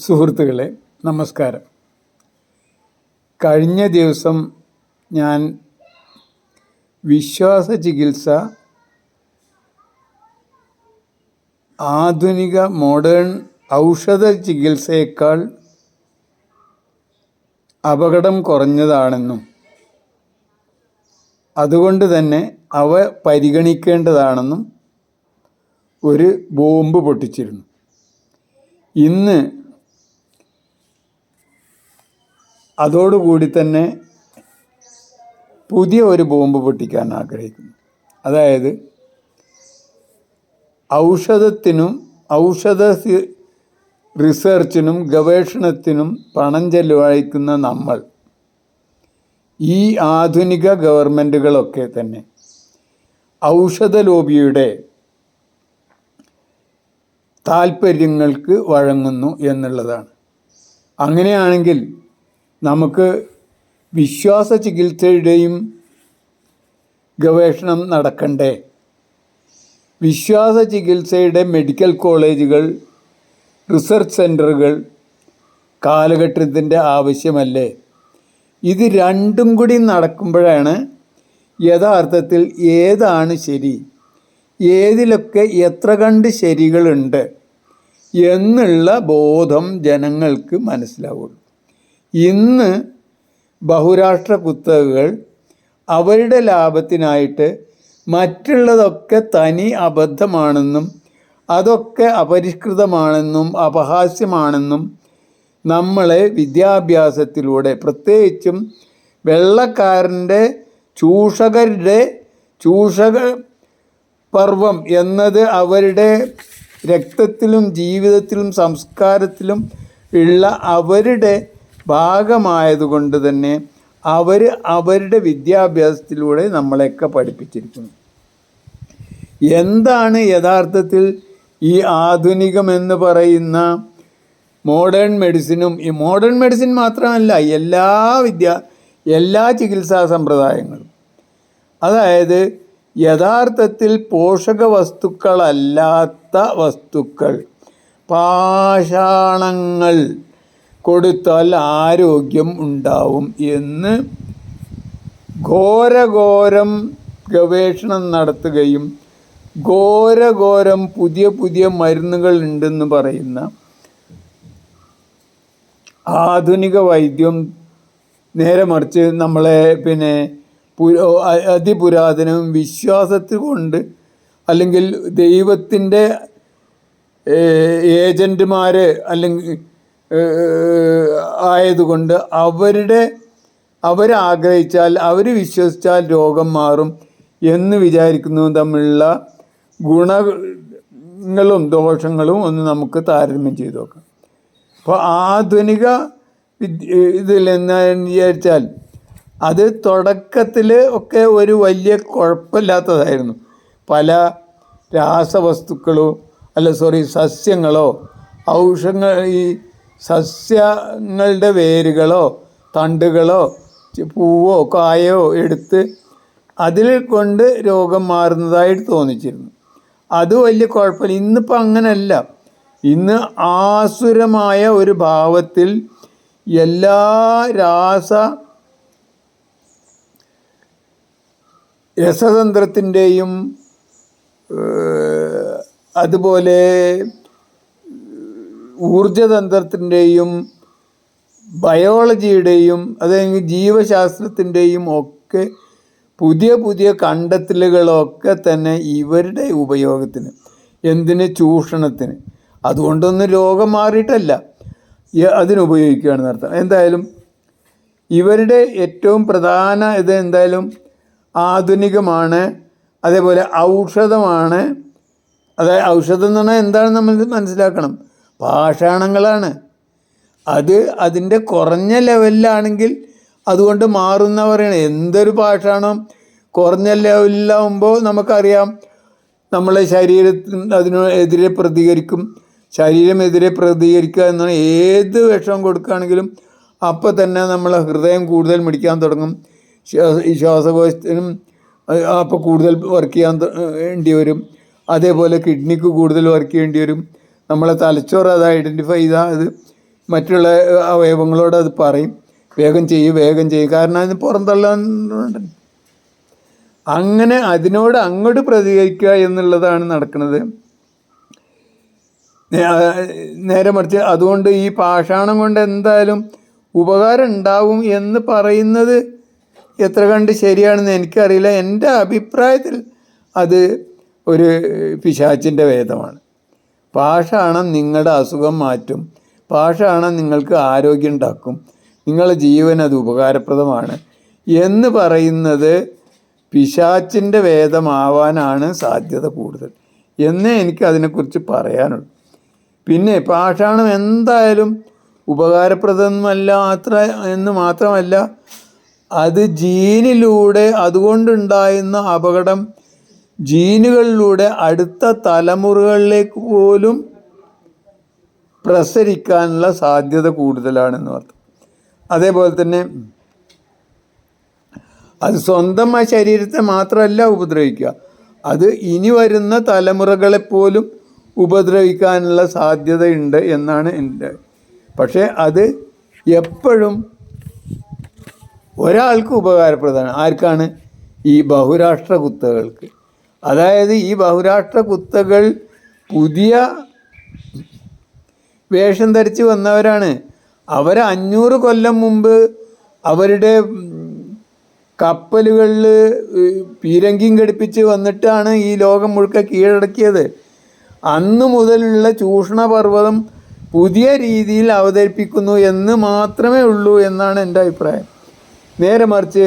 സുഹൃത്തുക്കളെ നമസ്കാരം. കഴിഞ്ഞ ദിവസം ഞാൻ വിശ്വാസ ചികിത്സ ആധുനിക മോഡേൺ ഔഷധ ചികിത്സയേക്കാൾ അപകടം കുറഞ്ഞതാണെന്നും അതുകൊണ്ട് തന്നെ അവ പരിഗണിക്കേണ്ടതാണെന്നും ഒരു ബോംബ് പൊട്ടിച്ചിരുന്നു. ഇന്ന് അതോടുകൂടി തന്നെ പുതിയ ഒരു ബോംബ് പൊട്ടിക്കാൻ ആഗ്രഹിക്കുന്നു. അതായത് ഔഷധത്തിനും ഔഷധ റിസർച്ചിനും ഗവേഷണത്തിനും പണം ചെലവഴിക്കുന്ന നമ്മൾ ഈ ആധുനിക ഗവൺമെന്റുകളൊക്കെ തന്നെ ഔഷധ ലോബിയുടെ താല്പര്യങ്ങൾക്ക് വഴങ്ങുന്നു എന്നുള്ളതാണ്. അങ്ങനെയാണെങ്കിൽ നമുക്ക് വിശ്വാസ ചികിത്സയുടെയും ഗവേഷണം നടക്കണ്ടേ? വിശ്വാസ ചികിത്സയുടെ മെഡിക്കൽ കോളേജുകൾ റിസർച്ച് സെന്ററുകൾ കാലഘട്ടത്തിന്റെ ആവശ്യമല്ലേ? ഇത് രണ്ടും കൂടി നടക്കുമ്പോഴാണ് യഥാർത്ഥത്തിൽ ഏതാണ് ശരി? ഏതിലൊക്കെ എത്ര കണ്ട് ശരികളുണ്ട്? എന്നുള്ള ബോധം ജനങ്ങൾക്ക് മനസ്സിലാവുള്ളൂ. ഇന്ന് ബഹുരാഷ്ട്ര കുത്തകകൾ അവരുടെ ലാഭത്തിനായിട്ട് മറ്റുള്ളതൊക്കെ തനി അബദ്ധമാണെന്നും അതൊക്കെ അപരിഷ്കൃതമാണെന്നും അപഹാസ്യമാണെന്നും നമ്മളെ വിദ്യാഭ്യാസത്തിലൂടെ പ്രത്യേകിച്ചും വെള്ളക്കാരന്റെ ചൂഷകരുടെ ചൂഷക പർവം എന്നത് അവരുടെ രക്തത്തിലും ജീവിതത്തിലും സംസ്കാരത്തിലും ഉള്ള അവരുടെ ഭാഗമായതുകൊണ്ട് തന്നെ അവർ അവരുടെ വിദ്യാഭ്യാസത്തിലൂടെ നമ്മളെയൊക്കെ പഠിപ്പിച്ചിരിക്കുന്നു. എന്താണ് യഥാർത്ഥത്തിൽ ഈ ആധുനികമെന്ന് പറയുന്ന മോഡേൺ മെഡിസിനും ഈ മോഡേൺ മെഡിസിൻ മാത്രമല്ല എല്ലാ വിദ്യ എല്ലാ ചികിത്സാ സമ്പ്രദായങ്ങളും. അതായത് യഥാർത്ഥത്തിൽ പോഷക വസ്തുക്കളല്ലാത്ത വസ്തുക്കൾ പാഷാണങ്ങൾ കൊടുത്താൽ ആരോഗ്യം ഉണ്ടാവും എന്ന് ഘോരഘോരം ഗവേഷണം നടത്തുകയും ഘോരഘോരം പുതിയ പുതിയ മരുന്നുകൾ ഉണ്ടെന്ന് പറയുന്ന ആധുനിക വൈദ്യം നേരെ മറിച്ച് നമ്മളെ പിന്നെ അതിപുരാതനവും വിശ്വാസത്തിൽ കൊണ്ട് അല്ലെങ്കിൽ ദൈവത്തിന്റെ ഏജന്റുമാർ അല്ലെങ്കിൽ ആയതുകൊണ്ട് അവരുടെ അവരാഗ്രഹിച്ചാൽ അവർ വിശ്വസിച്ചാൽ രോഗം മാറും എന്ന് വിചാരിക്കുന്നതും തമ്മിലുള്ള ഗുണങ്ങളും ദോഷങ്ങളും ഒന്ന് നമുക്ക് താരതമ്യം ചെയ്ത് നോക്കാം. അപ്പോൾ ആധുനിക ഇതിൽ എന്നാണ് വിചാരിച്ചാൽ അത് തുടക്കത്തിൽ ഒക്കെ ഒരു വലിയ കുഴപ്പമില്ലാത്തതായിരുന്നു. പല രാസവസ്തുക്കളോ അല്ല സോറി സസ്യങ്ങളോ ഔഷധങ്ങൾ ഈ സസ്യങ്ങളുടെ വേരുകളോ തണ്ടുകളോ പൂവോ കായോ എടുത്ത് അതിൽ കൊണ്ട് രോഗം മാറുന്നതായിട്ട് തോന്നിച്ചിരുന്നു. അത് വലിയ കുഴപ്പമില്ല. ഇന്നിപ്പോൾ അങ്ങനെയല്ല ഇന്ന് ആസുരമായ ഒരു ഭാവത്തിൽ എല്ലാ രാസ രസതന്ത്രത്തിന്റെയും അതുപോലെ ഊർജതന്ത്രത്തിന്റെയും ബയോളജിയുടെയും അതായത് ജീവശാസ്ത്രത്തിന്റെയും ഒക്കെ പുതിയ പുതിയ കണ്ടെത്തലുകളൊക്കെ തന്നെ ഇവരുടെ ഉപയോഗത്തിന് എന്തിന്? ചൂഷണത്തിന്. അതുകൊണ്ടൊന്നും രോഗം മാറിയിട്ടല്ല. അതിനുപയോഗിക്കുകയാണെന്ന് അർത്ഥം എന്തായാലും ഇവരുടെ ഏറ്റവും പ്രധാന ഇത് എന്തായാലും ആധുനികമാണ് അതേപോലെ ഔഷധമാണ്. അതായത് ഔഷധം എന്ന് പറഞ്ഞാൽ എന്താണെന്ന് നമ്മൾ മനസ്സിലാക്കണം. പാഷാണങ്ങളാണ്. അത് അതിന്റെ കുറഞ്ഞ ലെവലിലാണെങ്കിൽ അതുകൊണ്ട് മാറുന്ന പറയണത് എന്തൊരു പാഷാണം. കുറഞ്ഞ ലെവലിലാവുമ്പോൾ നമുക്കറിയാം. നമ്മളെ ശരീരത്തിന് അതിനെതിരെ പ്രതികരിക്കും. ശരീരം എതിരെ പ്രതികരിക്കുക എന്നാണ് ഏത് വിഷം കൊടുക്കുകയാണെങ്കിലും അപ്പോൾ തന്നെ നമ്മളെ ഹൃദയം കൂടുതൽ മിടിക്കാൻ തുടങ്ങും. ശ്വാ- ശ്വാസകോശത്തിനും അപ്പോൾ കൂടുതൽ വർക്ക് ചെയ്യാൻ വേണ്ടി വരും അതേപോലെ കിഡ്നിക്ക് കൂടുതൽ വർക്ക് ചെയ്യേണ്ടി വരും. നമ്മളെ തലച്ചോറ് അത് ഐഡന്റിഫൈ ചെയ്താൽ അത് മറ്റുള്ള അവയവങ്ങളോട് അത് പറയും. വേഗം ചെയ്യും വേഗം ചെയ്യും. കാരണം അതിന് പുറന്തള്ളാൻ അങ്ങനെ അതിനോട് അങ്ങോട്ട് പ്രതികരിക്കുക എന്നുള്ളതാണ് നടക്കുന്നത്. നേരെ മറിച്ച് അതുകൊണ്ട് ഈ പാഷാണം കൊണ്ട് എന്തായാലും ഉപകാരം ഉണ്ടാവും എന്ന് പറയുന്നത് എത്ര കണ്ട് ശരിയാണെന്ന് എനിക്കറിയില്ല. എന്റെ അഭിപ്രായത്തിൽ അത് ഒരു പിശാച്ചിന്റെ വേദമാണ്. പാഷാണം നിങ്ങളുടെ അസുഖം മാറ്റും. പാഷാണം നിങ്ങൾക്ക് ആരോഗ്യം ഉണ്ടാക്കും. നിങ്ങളുടെ ജീവൻ അത് ഉപകാരപ്രദമാണ്. എന്ന് പറയുന്നത് പിശാച്ചിന്റെ വേദമാവാനാണ് സാധ്യത കൂടുതൽ. എന്നേ എനിക്ക് അതിനെക്കുറിച്ച് പറയാനുള്ളൂ. പിന്നെ പാഷാണം എന്തായാലും ഉപകാരപ്രദമല്ല മാത്ര എന്ന് മാത്രമല്ല അത് ജീനിലൂടെ അതുകൊണ്ടുണ്ടായിരുന്ന അപകടം ജീനുകളിലൂടെ അടുത്ത തലമുറകളിലേക്ക് പോലും പ്രസരിക്കാനുള്ള സാധ്യത കൂടുതലാണെന്ന് പറഞ്ഞു അതേപോലെ തന്നെ അത് സ്വന്തം ആ ശരീരത്തെ മാത്രമല്ല ഉപദ്രവിക്കുക. അത് ഇനി വരുന്ന തലമുറകളെ പോലും ഉപദ്രവിക്കാനുള്ള സാധ്യതയുണ്ട് എന്നാണ് എന്റെ പക്ഷേ അത് എപ്പോഴും ഒരാൾക്ക് ഉപകാരപ്രദമാണ്. ആർക്കാണ്? ഈ ബഹുരാഷ്ട്ര കുത്തകൾക്ക് അതായത് ഈ ബഹുരാഷ്ട്ര കുത്തകൾ പുതിയ വേഷം ധരിച്ച് വന്നവരാണ്. അവർ അഞ്ഞൂറ് കൊല്ലം മുമ്പ് അവരുടെ കപ്പലുകളിൽ പീരങ്കിയും ഘടിപ്പിച്ച് വന്നിട്ടാണ് ഈ ലോകം മുഴുക്ക കീഴടക്കിയത്. അന്നു മുതലുള്ള ചൂഷണ പർവതം പുതിയ രീതിയിൽ അവതരിപ്പിക്കുന്നു എന്ന് മാത്രമേ ഉള്ളൂ എന്നാണ് എന്റെ അഭിപ്രായം. നേരെ മറിച്ച്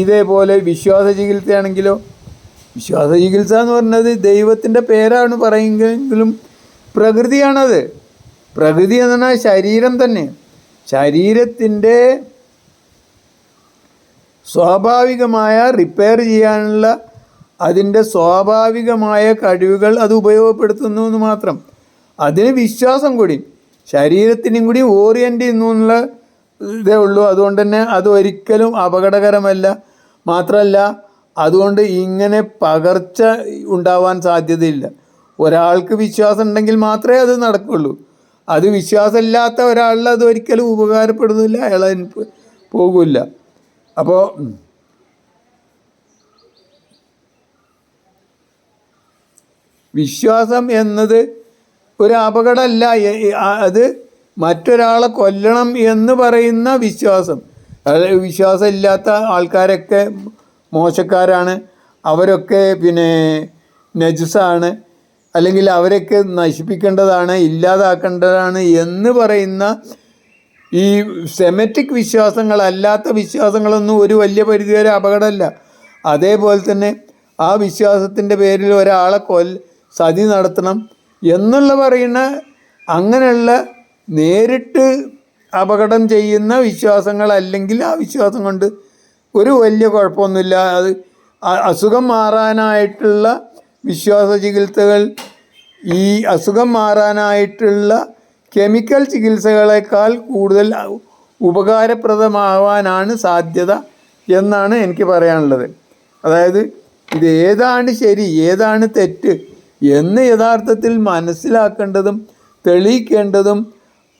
ഇതേപോലെ വിശ്വാസ ചികിത്സയാണെങ്കിലോ? വിശ്വാസ ചികിത്സ എന്ന് പറഞ്ഞത് ദൈവത്തിന്റെ പേരാണ് പറയുമെങ്കിലും പ്രകൃതിയാണത്. പ്രകൃതി എന്ന് പറഞ്ഞാൽ ശരീരം തന്നെ. ശരീരത്തിന്റെ സ്വാഭാവികമായ റിപ്പയർ ചെയ്യാനുള്ള അതിന്റെ സ്വാഭാവികമായ കഴിവുകൾ അത് ഉപയോഗപ്പെടുത്തുന്നു എന്ന് മാത്രം. അതിന് വിശ്വാസം കൂടി. ശരീരത്തിനും കൂടി ഓറിയന്റ് ചെയ്യുന്നു എന്നുള്ള ഇതേ ഉള്ളൂ. അതുകൊണ്ട് തന്നെ അത് ഒരിക്കലും അപകടകരമല്ല. മാത്രമല്ല അതുകൊണ്ട് ഇങ്ങനെ പകർച്ച ഉണ്ടാവാൻ സാധ്യതയില്ല. ഒരാൾക്ക് വിശ്വാസം ഉണ്ടെങ്കിൽ മാത്രമേ അത് നടക്കുള്ളൂ. അത് വിശ്വാസമില്ലാത്ത ഒരാളിൽ അത് ഒരിക്കലും ഉപകാരപ്പെടുന്നില്ല. അയാൾ അതിന് പോകില്ല. അപ്പോൾ വിശ്വാസം എന്നത് ഒരു അപകടമല്ല. അത് മറ്റൊരാളെ കൊല്ലണം എന്ന് പറയുന്ന വിശ്വാസം. അത് വിശ്വാസം ഇല്ലാത്ത ആൾക്കാരൊക്കെ മോശക്കാരാണ്. അവരൊക്കെ പിന്നെ നജസാണ്. അല്ലെങ്കിൽ അവരൊക്കെ നശിപ്പിക്കേണ്ടതാണ് ഇല്ലാതാക്കേണ്ടതാണ് എന്ന് പറയുന്ന ഈ സെമറ്റിക് വിശ്വാസങ്ങളല്ലാത്ത വിശ്വാസങ്ങളൊന്നും ഒരു വലിയ പരിധിവരെ അപകടമല്ല. അതേപോലെ തന്നെ ആ വിശ്വാസത്തിന്റെ പേരിൽ ഒരാളെ കൊൽ സതി നടത്തണം എന്നുള്ള പറയുന്ന അങ്ങനെയുള്ള നേരിട്ട് അപകടം ചെയ്യുന്ന വിശ്വാസങ്ങൾ അല്ലെങ്കിൽ ആ വിശ്വാസം കൊണ്ട് ഒരു വലിയ കുഴപ്പമൊന്നുമില്ല. അത് അസുഖം മാറാനായിട്ടുള്ള വിശ്വാസ ചികിത്സകൾ ഈ അസുഖം മാറാനായിട്ടുള്ള കെമിക്കൽ ചികിത്സകളെക്കാൾ കൂടുതൽ ഉപകാരപ്രദമാവാനാണ് സാധ്യത എന്നാണ് എനിക്ക് പറയാനുള്ളത്. അതായത് ഇത് ഏതാണ് ശരി ഏതാണ് തെറ്റ് എന്ന് യഥാർത്ഥത്തിൽ മനസ്സിലാക്കേണ്ടതും തെളിയിക്കേണ്ടതും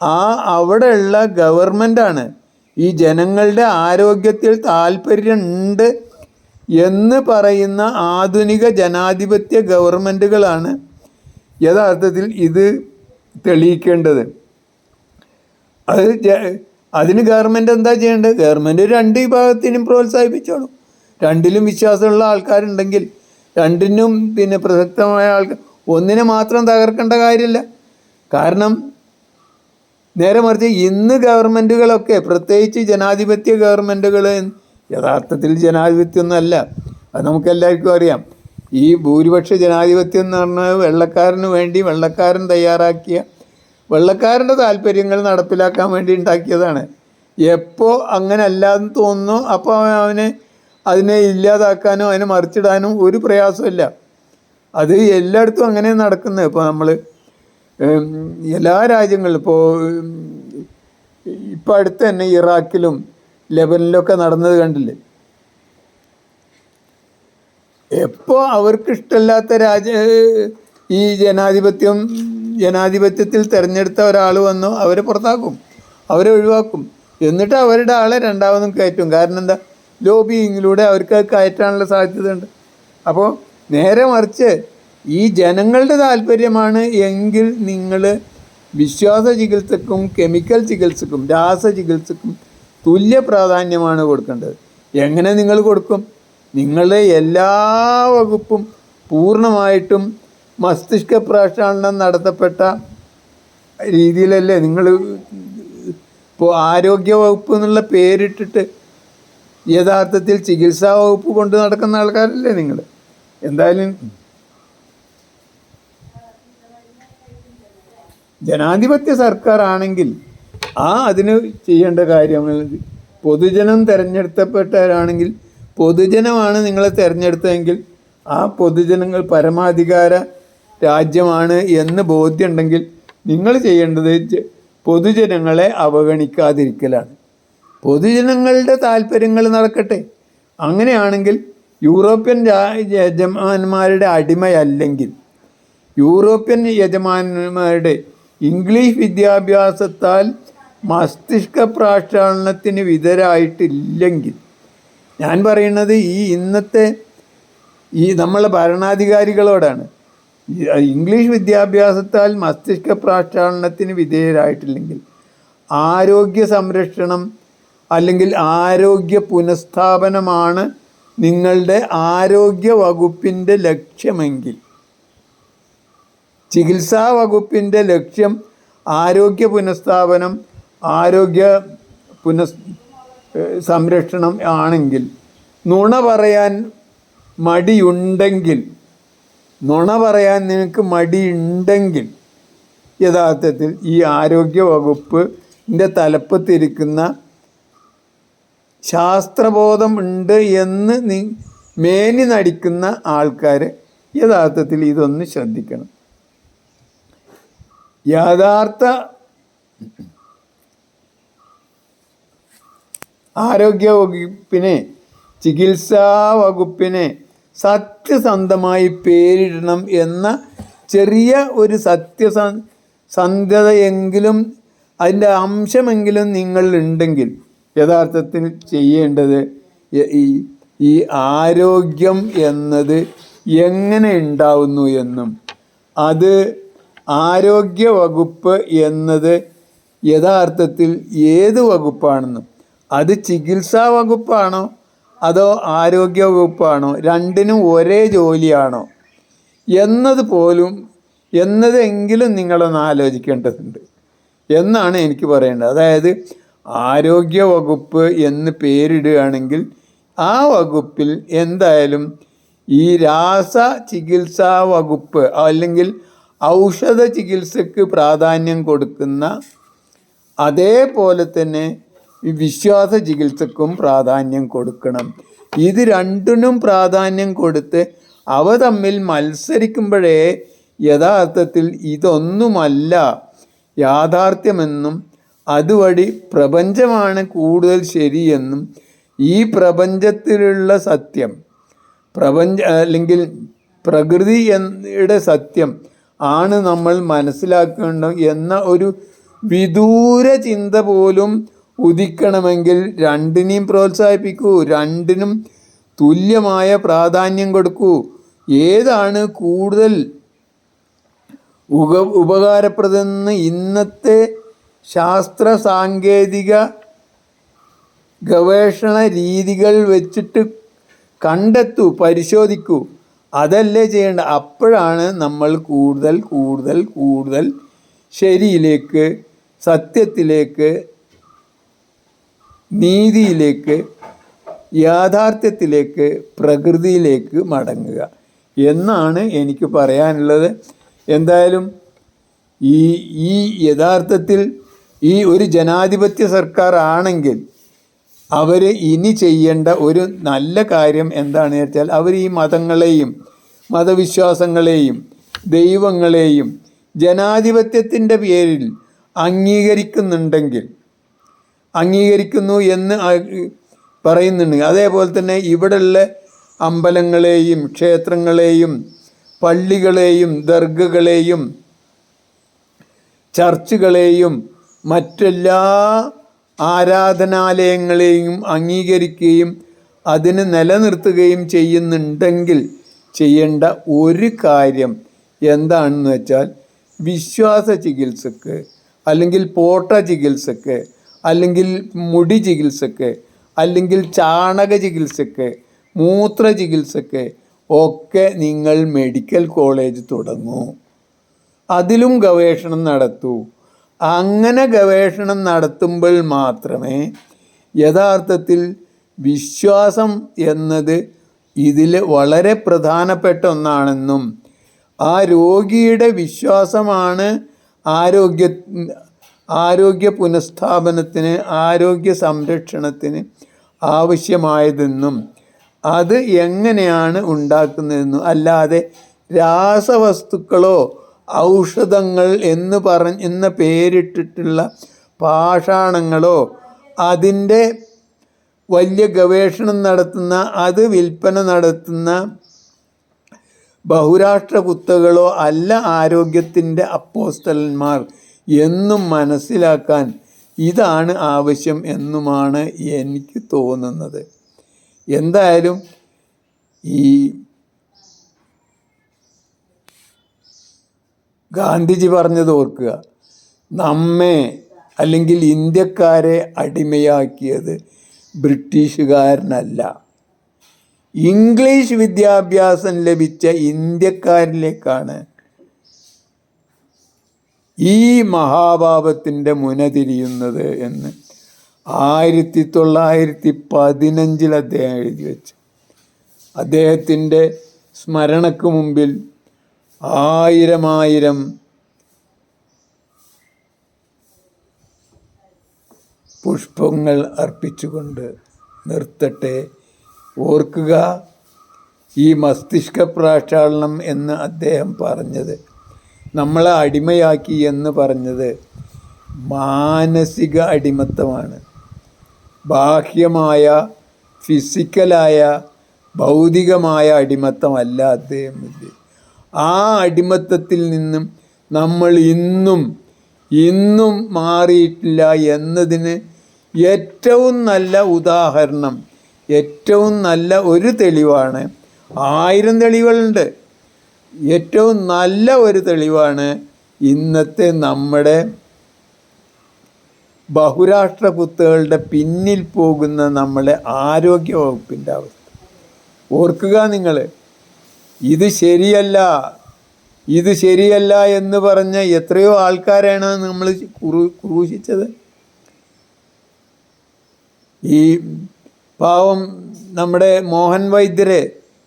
ആ അവിടെയുള്ള ഗവൺമെന്റാണ് ഈ ജനങ്ങളുടെ ആരോഗ്യത്തിൽ താല്പര്യമുണ്ട് എന്ന് പറയുന്ന ആധുനിക ജനാധിപത്യ ഗവൺമെന്റുകളാണ് യഥാർത്ഥത്തിൽ ഇത് തെളിയിക്കേണ്ടത്. അത് അതിന് ഗവൺമെന്റ് എന്താ ചെയ്യേണ്ടത്? ഗവൺമെന്റ് രണ്ട് വിഭാഗത്തിനും പ്രോത്സാഹിപ്പിച്ചോളൂ. രണ്ടിലും വിശ്വാസമുള്ള ആൾക്കാരുണ്ടെങ്കിൽ രണ്ടിനും പിന്നെ പ്രസക്തമായ ആൾക്കാർ ഒന്നിനെ മാത്രം തകർക്കേണ്ട കാര്യമില്ല. കാരണം നേരെ മറിച്ച് ഇന്ന് ഗവൺമെന്റുകളൊക്കെ പ്രത്യേകിച്ച് ജനാധിപത്യ ഗവൺമെന്റുകൾ യഥാർത്ഥത്തിൽ ജനാധിപത്യമൊന്നുമല്ല അത് നമുക്കെല്ലാവർക്കും അറിയാം. ഈ ഭൂരിപക്ഷ ജനാധിപത്യം എന്ന് പറഞ്ഞാൽ വെള്ളക്കാരന് വേണ്ടി വെള്ളക്കാരൻ തയ്യാറാക്കിയ വെള്ളക്കാരന്റെ താല്പര്യങ്ങൾ നടപ്പിലാക്കാൻ വേണ്ടി ഉണ്ടാക്കിയതാണ്. എപ്പോൾ അങ്ങനെ അല്ലാന്ന് തോന്നുന്നു അപ്പോൾ അവനെ അതിനെ ഇല്ലാതാക്കാനോ അതിനെ മറിച്ചിടാനോ ഒരു പ്രയാസമില്ല അത് എല്ലായിടത്തും അങ്ങനെ നടക്കുന്നത്. ഇപ്പോൾ നമ്മൾ എല്ലാ രാജ്യങ്ങളിലും ഇപ്പോൾ ഇപ്പം അടുത്ത് തന്നെ ഇറാഖിലും ലെബനിലൊക്കെ നടന്നത് കണ്ടില്ലേ? എപ്പോൾ അവർക്ക് ഇഷ്ടമില്ലാത്ത രാജ്യ ഈ ജനാധിപത്യം ജനാധിപത്യത്തിൽ തിരഞ്ഞെടുത്ത ഒരാൾ വന്നു അവരെ പുറത്താക്കും അവരെ ഒഴിവാക്കും. എന്നിട്ട് അവരുടെ ആളെ രണ്ടാമതും കയറ്റും. കാരണം എന്താ? ലോബിയിങ്ങിലൂടെ അവർക്ക് കയറ്റാനുള്ള സാധ്യതയുണ്ട്. അപ്പോൾ നേരെ മറിച്ച് ഈ ജനങ്ങളുടെ താല്പര്യമാണ് എങ്കിൽ നിങ്ങൾ വിശ്വാസ ചികിത്സക്കും കെമിക്കൽ ചികിത്സക്കും രാസ ചികിത്സക്കും തുല്യ പ്രാധാന്യമാണ് കൊടുക്കേണ്ടത്. എങ്ങനെ നിങ്ങൾ കൊടുക്കും? നിങ്ങളുടെ എല്ലാ വകുപ്പും പൂർണമായിട്ടും മസ്തിഷ്ക പ്രക്ഷാളനം നടത്തപ്പെട്ട രീതിയിലല്ലേ നിങ്ങൾ ഇപ്പോൾ ആരോഗ്യ വകുപ്പ് എന്നുള്ള പേരിട്ടിട്ട് യഥാർത്ഥത്തിൽ ചികിത്സാ വകുപ്പ് കൊണ്ട് നടക്കുന്ന ആൾക്കാരല്ലേ നിങ്ങൾ. എന്തായാലും ജനാധിപത്യ സർക്കാർ ആണെങ്കിൽ ആ അതിന് ചെയ്യേണ്ട കാര്യങ്ങൾ പൊതുജനം തിരഞ്ഞെടുക്കപ്പെട്ടവരാണെങ്കിൽ പൊതുജനമാണ് നിങ്ങളെ തിരഞ്ഞെടുത്തതെങ്കിൽ ആ പൊതുജനങ്ങൾ പരമാധികാര രാജ്യമാണ് എന്ന് ബോധ്യമുണ്ടെങ്കിൽ നിങ്ങൾ ചെയ്യേണ്ടത് പൊതുജനങ്ങളെ അവഗണിക്കാതിരിക്കലാണ്. പൊതുജനങ്ങളുടെ താല്പര്യങ്ങൾ നടക്കട്ടെ. അങ്ങനെയാണെങ്കിൽ യൂറോപ്യൻ യജമാന്മാരുടെ അടിമയല്ലെങ്കിൽ യൂറോപ്യൻ യജമാനന്മാരുടെ ഇംഗ്ലീഷ് വിദ്യാഭ്യാസത്താൽ മസ്തിഷ്ക പ്രാക്ഷാളനത്തിന് വിധരായിട്ടില്ലെങ്കിൽ ഞാൻ പറയുന്നത് ഈ ഇന്നത്തെ ഈ നമ്മളെ ഭരണാധികാരികളോടാണ്. ഇംഗ്ലീഷ് വിദ്യാഭ്യാസത്താൽ മസ്തിഷ്ക പ്രാക്ഷാളനത്തിന് വിധേയരായിട്ടില്ലെങ്കിൽ ആരോഗ്യ സംരക്ഷണം അല്ലെങ്കിൽ ആരോഗ്യ പുനഃസ്ഥാപനമാണ് നിങ്ങളുടെ ആരോഗ്യ വകുപ്പിന്റെ ലക്ഷ്യമെങ്കിൽ. ചികിത്സാ വകുപ്പിന്റെ ലക്ഷ്യം ആരോഗ്യ പുനഃസ്ഥാപനം ആരോഗ്യ പുന സംരക്ഷണം ആണെങ്കിൽ. നുണ പറയാൻ മടിയുണ്ടെങ്കിൽ നുണ പറയാൻ നിനക്ക് മടിയുണ്ടെങ്കിൽ യഥാർത്ഥത്തിൽ ഈ ആരോഗ്യ വകുപ്പിന്റെ തലപ്പത്തിരിക്കുന്ന ശാസ്ത്രബോധം ഉണ്ട് എന്ന് നീ മേനി നടിക്കുന്ന ആൾക്കാർ യഥാർത്ഥത്തിൽ ഇതൊന്ന് ശ്രദ്ധിക്കണം. യഥാർത്ഥ ആരോഗ്യ വകുപ്പിനെ ചികിത്സാ വകുപ്പിനെ സത്യസന്ധമായി പേരിടണം എന്ന ചെറിയ ഒരു സത്യസ സന്ധതയെങ്കിലും അതിന്റെ അംശമെങ്കിലും നിങ്ങളിലുണ്ടെങ്കിൽ യഥാർത്ഥത്തിൽ ചെയ്യേണ്ടത് ഈ- ഈ ഈ ആരോഗ്യം എന്നത് എങ്ങനെ ഉണ്ടാവുന്നു എന്നും. അത് ആരോഗ്യ വകുപ്പ് എന്നത് യഥാർത്ഥത്തിൽ ഏത് വകുപ്പാണെന്നും? അത് ചികിത്സാ വകുപ്പാണോ? അതോ ആരോഗ്യ വകുപ്പാണോ രണ്ടിനും ഒരേ ജോലിയാണോ? എന്നത് പോലും എന്നതെങ്കിലും നിങ്ങളൊന്ന് ആലോചിക്കേണ്ടതുണ്ട്. എന്നാണ് എനിക്ക് പറയേണ്ടത്. അതായത് ആരോഗ്യ വകുപ്പ് എന്ന് പേരിടുകയാണെങ്കിൽ ആ വകുപ്പിൽ എന്തായാലും ഈ രാസ ചികിത്സാ വകുപ്പ് അല്ലെങ്കിൽ ഔഷധ ചികിത്സക്ക് പ്രാധാന്യം കൊടുക്കുന്ന അതേപോലെ തന്നെ ഈ വിശ്വാസ ചികിത്സക്കും പ്രാധാന്യം കൊടുക്കണം. ഇത് രണ്ടിനും പ്രാധാന്യം കൊടുത്ത് അവ തമ്മിൽ മത്സരിക്കുമ്പോഴേ യഥാർത്ഥത്തിൽ ഇതൊന്നുമല്ല യാഥാർത്ഥ്യമെന്നും അതുവഴി പ്രപഞ്ചമാണ് കൂടുതൽ ശരിയെന്നും ഈ പ്രപഞ്ചത്തിലുള്ള സത്യം പ്രപഞ്ച അല്ലെങ്കിൽ പ്രകൃതി എന്നയുടെ സത്യം ആണ് നമ്മൾ മനസ്സിലാക്കേണ്ടത് എന്ന ഒരു വിദൂര ചിന്ത പോലും ഉദിക്കണമെങ്കിൽ രണ്ടിനെയും പ്രോത്സാഹിപ്പിക്കൂ രണ്ടിനും തുല്യമായ പ്രാധാന്യം കൊടുക്കൂ. ഏതാണ് കൂടുതൽ ഉക ഉപകാരപ്രദമെന്ന് ഇന്നത്തെ ശാസ്ത്ര സാങ്കേതിക ഗവേഷണ രീതികൾ വെച്ചിട്ട് കണ്ടെത്തൂ പരിശോധിക്കൂ. അതല്ലേ ചെയ്യേണ്ട അപ്പോഴാണ് നമ്മൾ കൂടുതൽ കൂടുതൽ കൂടുതൽ ശരിയിലേക്ക് സത്യത്തിലേക്ക് നീതിയിലേക്ക് യാഥാർത്ഥ്യത്തിലേക്ക് പ്രകൃതിയിലേക്ക് മടങ്ങുക. എന്നാണ് എനിക്ക് പറയാനുള്ളത്. എന്തായാലും ഈ ഈ യഥാർത്ഥത്തിൽ ഈ ഒരു ജനാധിപത്യ സർക്കാർ ആണെങ്കിൽ അവർ ഇനി ചെയ്യേണ്ട ഒരു നല്ല കാര്യം എന്താണെന്ന് വെച്ചാൽ അവർ ഈ മതങ്ങളെയും മതവിശ്വാസങ്ങളെയും ദൈവങ്ങളെയും ജനാധിപത്യത്തിന്റെ പേരിൽ അംഗീകരിക്കുന്നുണ്ടെങ്കിൽ അംഗീകരിക്കുന്നു എന്ന് പറയുന്നുണ്ട്. അതേപോലെ തന്നെ ഇവിടെയുള്ള അമ്പലങ്ങളെയും ക്ഷേത്രങ്ങളെയും പള്ളികളെയും ദർഗകളെയും ചർച്ചുകളെയും മറ്റെല്ലാ ആരാധനാലയങ്ങളെയും അംഗീകരിക്കുകയും അതിന് നിലനിർത്തുകയും ചെയ്യുന്നുണ്ടെങ്കിൽ ചെയ്യേണ്ട ഒരു കാര്യം എന്താണെന്ന് വെച്ചാൽ വിശ്വാസ ചികിത്സക്ക് അല്ലെങ്കിൽ പോട്ട ചികിത്സക്ക് അല്ലെങ്കിൽ മുടി ചികിത്സക്ക് അല്ലെങ്കിൽ ചാണക ചികിത്സക്ക് മൂത്ര ചികിത്സക്ക് ഒക്കെ നിങ്ങൾ മെഡിക്കൽ കോളേജ് തുടങ്ങൂ. അതിലും ഗവേഷണം നടത്തൂ. അങ്ങനെ ഗവേഷണം നടത്തുമ്പോൾ മാത്രമേ യഥാർത്ഥത്തിൽ വിശ്വാസം എന്നത് ഇതിൽ വളരെ പ്രധാനപ്പെട്ട ഒന്നാണെന്നും ആ രോഗിയുടെ വിശ്വാസമാണ് ആരോഗ്യ ആരോഗ്യ പുനഃസ്ഥാപനത്തിന് ആരോഗ്യ സംരക്ഷണത്തിന് ആവശ്യമായതെന്നും അത് എങ്ങനെയാണ് ഉണ്ടാക്കുന്നതെന്നും അല്ലാതെ രാസവസ്തുക്കളോ ഔഷധങ്ങൾ എന്ന് പറഞ്ഞ് എന്ന പേരിട്ടിട്ടുള്ള പാഷാണങ്ങളോ അതിന്റെ വലിയ ഗവേഷണം നടത്തുന്ന അത് വിൽപ്പന നടത്തുന്ന ബഹുരാഷ്ട്ര കുത്തകളോ അല്ല ആരോഗ്യത്തിന്റെ അപ്പോസ്തലന്മാർ എന്നും മനസ്സിലാക്കാൻ ഇതാണ് ആവശ്യം എന്നുമാണ് എനിക്ക് തോന്നുന്നത്. എന്തായാലും ഈ ഗാന്ധിജി പറഞ്ഞത് ഓർക്കുക. നമ്മെ അല്ലെങ്കിൽ ഇന്ത്യക്കാരെ അടിമയാക്കിയത് ബ്രിട്ടീഷുകാരനല്ല. ഇംഗ്ലീഷ് വിദ്യാഭ്യാസം ലഭിച്ച ഇന്ത്യക്കാരിലേക്കാണ് ഈ മഹാഭാവത്തിന്റെ മുന തിരിയുന്നത് എന്ന് ആയിരത്തി തൊള്ളായിരത്തി പതിനഞ്ചിൽ അദ്ദേഹം എഴുതി വെച്ചു. അദ്ദേഹത്തിന്റെ സ്മരണക്ക് മുമ്പിൽ ആയിരമായിരം പുഷ്പങ്ങൾ അർപ്പിച്ചുകൊണ്ട് നിർത്തട്ടെ. ഓർക്കുക ഈ മസ്തിഷ്ക പ്രാക്ഷാളനം എന്ന് അദ്ദേഹം പറഞ്ഞത്. നമ്മളെ അടിമയാക്കി എന്ന് പറഞ്ഞത് മാനസിക അടിമത്തമാണ്. ബാഹ്യമായ ഫിസിക്കലായ ഭൗതികമായ അടിമത്തമല്ല അദ്ദേഹം ഇത്. ആ അടിമത്തത്തിൽ നിന്നും നമ്മൾ ഇന്നും ഇന്നും മാറിയിട്ടില്ല എന്നതിന് ഏറ്റവും നല്ല ഉദാഹരണം ഏറ്റവും നല്ല ഒരു തെളിവാണ് ആയിരം തെളിവുകളുണ്ട്. ഏറ്റവും നല്ല ഒരു തെളിവാണ് ഇന്നത്തെ നമ്മുടെ ബഹുരാഷ്ട്ര കുത്തുകളുടെ പിന്നിൽ പോകുന്ന നമ്മളെ ആരോഗ്യ വകുപ്പിന്റെ അവസ്ഥ. ഓർക്കുക നിങ്ങൾ ഇത് ശരിയല്ല. ഇത് ശരിയല്ല എന്ന് പറഞ്ഞ എത്രയോ ആൾക്കാരാണ് നമ്മൾ ക്രൂശിച്ചത് ഈ പാവം നമ്മുടെ മോഹൻ വൈദ്യരെ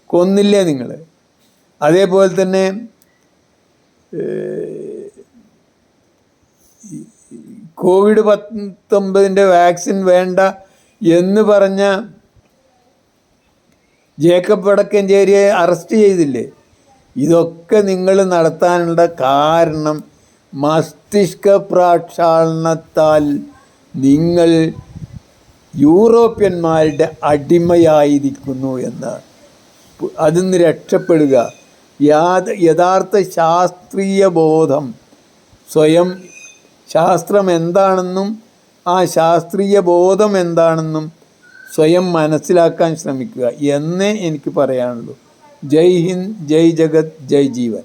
കൊന്നില്ലേ നിങ്ങൾ? അതേപോലെ തന്നെ കോവിഡ് പത്തൊമ്പതിന്റെ വാക്സിൻ വേണ്ട എന്ന് പറഞ്ഞ ജേക്കബ് വടക്കഞ്ചേരിയെ അറസ്റ്റ് ചെയ്തില്ലേ? ഇതൊക്കെ നിങ്ങൾ നടത്താനുള്ള കാരണം മസ്തിഷ്ക പ്രാക്ഷാളനത്താൽ നിങ്ങൾ യൂറോപ്യന്മാരുടെ അടിമയായിരിക്കുന്നു എന്നാണ്. അതിൽ നിന്ന് രക്ഷപ്പെടുക. യാത യഥാർത്ഥ ശാസ്ത്രീയ ബോധം. സ്വയം ശാസ്ത്രം എന്താണെന്നും ആ ശാസ്ത്രീയ ബോധം എന്താണെന്നും സ്വയം മനസ്സിലാക്കാൻ ശ്രമിക്കുക എന്നേ എനിക്ക് പറയാനുള്ളൂ. ജയ് ഹിന്ദ് ജയ് ജഗത് ജയ് ജീവൻ.